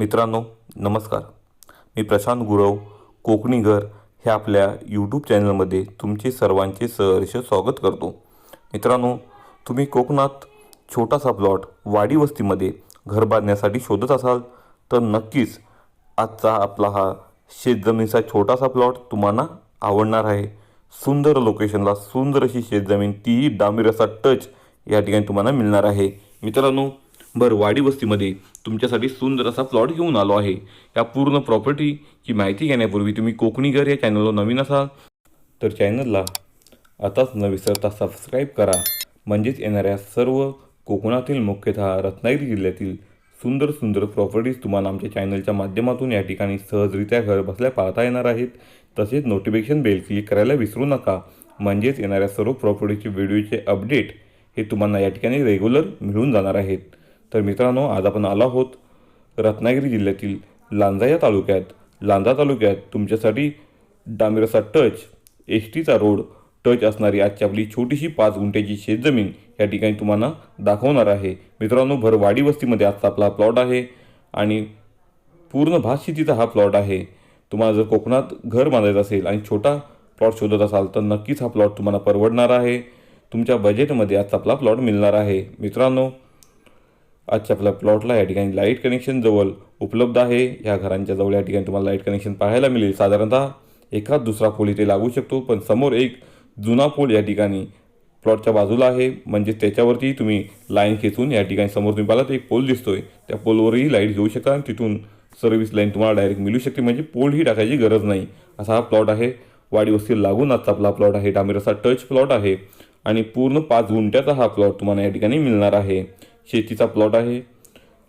मित्रांनो नमस्कार. मी प्रशांत गुरव कोकणी घर हे आपल्या यूट्यूब चॅनलमध्ये तुमचे सर्वांचे सहर्ष स्वागत करतो. मित्रांनो तुम्ही कोकणात छोटासा प्लॉट वाडी वस्तीमध्ये घर बांधण्यासाठी शोधत असाल तर नक्कीच आजचा आपला हा शेतजमिनीचा छोटासा प्लॉट तुम्हाला आवडणार आहे. सुंदर लोकेशनला सुंदर अशी शेतजमीन तीही डांबीर असा टच या ठिकाणी तुम्हाला मिळणार आहे. मित्रांनो भर वाडी वस्तीमध्ये तुमच्यासाठी सुंदर असा प्लॉट घेऊन आलो आहे. या पूर्ण प्रॉपर्टीची माहिती घेण्यापूर्वी तुम्ही कोकणी घर या चॅनलवर नवीन असाल तर चॅनलला आताच न विसरता सबस्क्राईब करा. म्हणजेच येणाऱ्या सर्व कोकणातील मुख्यतः रत्नागिरी जिल्ह्यातील सुंदर सुंदर प्रॉपर्टीज तुम्हाला आमच्या चॅनलच्या माध्यमातून या ठिकाणी सहजरित्या घर बसल्या पाहता येणार आहेत. तसेच नोटिफिकेशन बेल क्लिक करायला विसरू नका. म्हणजेच येणाऱ्या सर्व प्रॉपर्टीचे व्हिडिओचे अपडेट हे तुम्हाला या ठिकाणी रेग्युलर मिळून जाणार आहेत. तर मित्रांनो आज आपण आलो आहोत रत्नागिरी जिल्ह्यातील लांजा या तालुक्यात. लांजा तालुक्यात तुमच्यासाठी डांबिरसा टच एस टीचा रोड टच असणारी आजची आपली छोटीशी पाच गुंठ्याची शेतजमीन या ठिकाणी तुम्हाला दाखवणार आहे. मित्रांनो भरवाडी वस्तीमध्ये आजचा आपला प्लॉट आहे आणि पूर्ण भात शेतीचा हा प्लॉट आहे. तुम्हाला जर कोकणात घर बांधायचं असेल आणि छोटा प्लॉट शोधत असाल तर नक्कीच हा प्लॉट तुम्हाला परवडणार आहे. तुमच्या बजेटमध्ये आजचा आपला प्लॉट मिळणार आहे. मित्रांनो आजच्या आपल्या प्लॉटला या ठिकाणी लाइट कनेक्शन जवळ उपलब्ध आहे. या घरांच्या जवळ या ठिकाणी तुम्हाला लाइट कनेक्शन पाहायला मिळेल. साधारणतः एखाद दुसरा पोल इथे लागू शकतो पण समोर एक जुना पोल या ठिकाणी प्लॉटच्या बाजूला आहे. म्हणजे त्याच्यावरती तुम्ही लाईन खेचून या ठिकाणी समोर तुम्ही पाहिला तर एक पोल दिसतोय. त्या पोलवरही लाइट घेऊ शकता आणि तिथून सर्व्हिस लाईन तुम्हाला डायरेक्ट मिळू शकते. म्हणजे पोलही टाकायची गरज नाही. असा हा प्लॉट आहे. वाडीवस्ती लागून आजचा आपला प्लॉट आहे. डांबेरसा टच प्लॉट आहे. आणि पूर्ण पाच गुंठ्याचा हा प्लॉट तुम्हाला या ठिकाणी मिळणार आहे. शेतीचा प्लॉट आहे.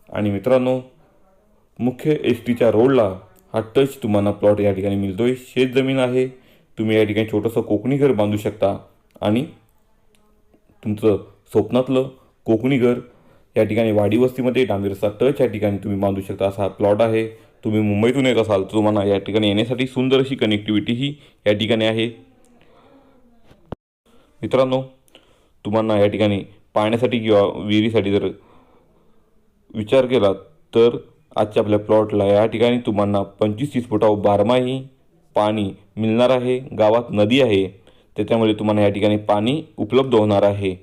आणि मित्रांनो मुख्य एस टीच्या रोडला हा टच तुम्हाला प्लॉट या ठिकाणी मिळतो आहे शेतजमीन आहे. तुम्ही या ठिकाणी छोटंसं कोकणी घर बांधू शकता. आणि तुमचं स्वप्नातलं कोकणी घर या ठिकाणी वाडी वस्तीमध्ये डांबीरचा टच या ठिकाणी तुम्ही बांधू शकता. असा प्लॉट आहे. तुम्ही मुंबईतून येत असाल तर तुम्हाला या ठिकाणी येण्यासाठी सुंदर अशी कनेक्टिव्हिटी ही या ठिकाणी आहे. मित्रांनो तुम्हाला या ठिकाणी पाण्यासाठी किंवा विहिरीसाठी जर विचार केला तर आजच्या आपल्या प्लॉटला या ठिकाणी तुम्हाला पंचवीस तीस फुटावर बारमाही पाणी मिळणार आहे. गावात नदी आहे. त्याच्यामुळे तुम्हाला या ठिकाणी पाणी उपलब्ध होणार आहे.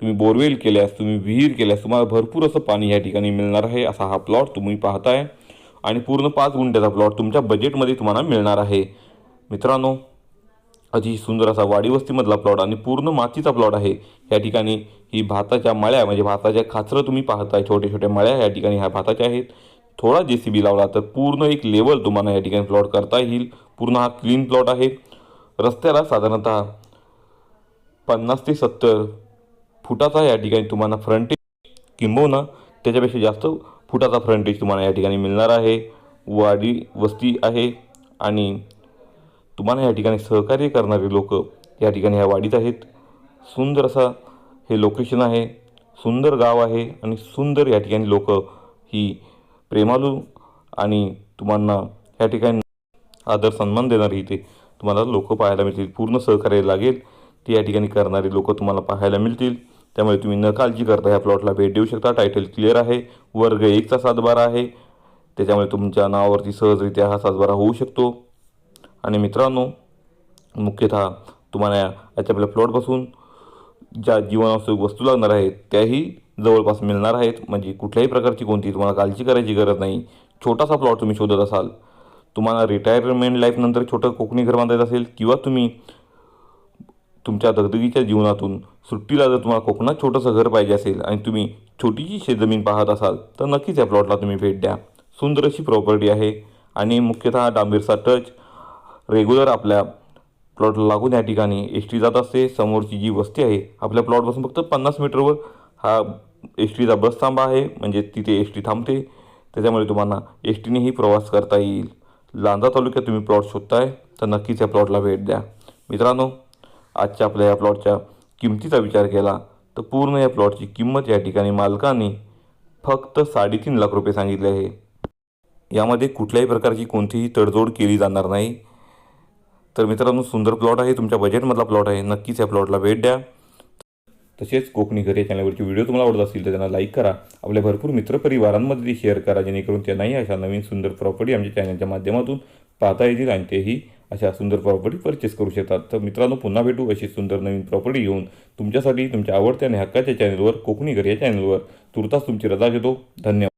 तुम्ही बोरवेल केल्यास तुम्ही विहीर केल्यास तुम्हाला भरपूर असं पाणी या ठिकाणी मिळणार आहे असा हा प्लॉट तुम्ही पाहताय. आणि पूर्ण पाच गुंठ्याचा प्लॉट तुमच्या बजेटमध्ये तुम्हाला मिळणार आहे. मित्रांनो अतिशय सुंदर असा वाडी वस्तीमधला प्लॉट आणि पूर्ण मातीचा प्लॉट आहे. या ठिकाणी ही भाताच्या मळ्या म्हणजे भाताच्या खाचरं तुम्ही पाहताय छोट्या छोट्या मळ्या या ठिकाणी ह्या भाताच्या आहेत. थोडा जे सी बी लावला तर पूर्ण एक लेवल तुम्हाला या ठिकाणी प्लॉट करता येईल. पूर्ण हा क्लीन प्लॉट आहे. रस्त्याला साधारणतः पन्नास ते सत्तर फुटाचा या ठिकाणी तुम्हाला फ्रंटेज किंबवना त्याच्यापेक्षा जास्त फुटाचा फ्रंटेज तुम्हाला या ठिकाणी मिळणार आहे. वाडी वस्ती आहे आणि तुम्हाला या ठिकाणी सहकार्य करणारे लोक या ठिकाणी ह्या वाडीत आहेत. सुंदर असा हे लोकेशन आहे. सुंदर गाव आहे आणि सुंदर या ठिकाणी लोक ही प्रेमालू आणि तुम्हाला या ठिकाणी आदर सन्मान देणारी इथे तुम्हाला लोक पाहायला मिळतील. पूर्ण सहकार्य लागेल. ते या ठिकाणी करणारे लोक तुम्हाला पाहायला मिळतील. त्यामुळे तुम्ही न काळजी करता. ह्या प्लॉटला भेट देऊ शकता. टायटल क्लिअर आहे. वर्ग एकचा सातबारा आहे. त्याच्यामुळे तुमच्या नावावरती सहजरित्या हा सातबारा होऊ शकतो. आणि मित्रांनो मुख्यतः तुम्हाला याच्या आपल्या प्लॉटपासून ज्या जीवनावश्यक वस्तू लागणार आहेत त्याही जवळपास मिळणार आहेत. म्हणजे कुठल्याही प्रकारची कोणती तुम्हाला काळजी करायची गरज नाही. छोटासा प्लॉट तुम्ही शोधत असाल तुम्हाला रिटायरमेंट लाईफनंतर छोटं कोकणी घर बांधायचं असेल किंवा तुम्ही तुमच्या दगदगीच्या जीवनातून सुट्टीला जर तुम्हाला कोकणात छोटंसं घर पाहिजे असेल आणि तुम्ही छोटीशी शेतजमीन पाहत असाल तर नक्कीच या प्लॉटला तुम्ही भेट द्या. सुंदर अशी प्रॉपर्टी आहे आणि मुख्यतः डांबीरचा टच रेग्युलर आपल्या प्लॉटला लागून या ठिकाणी एस टी जात असते. समोरची जी वस्ती आहे आपल्या प्लॉटपासून फक्त पन्नास मीटरवर हा एस टीचा बस थांबा आहे. म्हणजे तिथे एस टी थांबते. त्याच्यामुळे तुम्हाला एस टीनेही प्रवास करता येईल. लांजा तालुक्यात तुम्ही प्लॉट शोधताय तर नक्कीच या प्लॉटला भेट द्या. मित्रांनो आजच्या आपल्या या प्लॉटच्या किमतीचा विचार केला तर पूर्ण या प्लॉटची किंमत या ठिकाणी मालकाने फक्त साडेतीन लाख रुपये सांगितले आहे. यामध्ये कुठल्याही प्रकारची कोणतीही तडजोड केली जाणार नाही. तर मित्रांनो सुंदर प्लॉट आहे. तुमच्या बजेटमधला प्लॉट आहे. नक्कीच या प्लॉटला भेट द्या. तसेच कोकणी घर या चॅनलवरचे व्हिडिओ तुम्हाला आवडत असतील तर त्यांना लाईक करा. आपल्या भरपूर मित्रपरिवारांमध्ये शेअर करा जेणेकरून त्यांनाही अशा नवीन सुंदर प्रॉपर्टी आमच्या चॅनलच्या माध्यमातून पाहता येतील आणि तेही अशा सुंदर प्रॉपर्टी परचेस करू शकतात. तर मित्रांनो पुन्हा भेटू अशी सुंदर नवीन प्रॉपर्टी घेऊन तुमच्यासाठी तुमच्या आवडत्या आणि हक्काच्या चॅनलवर कोकणी घर या चॅनलवर तुर्तास तुमची रजा घेतो. धन्यवाद.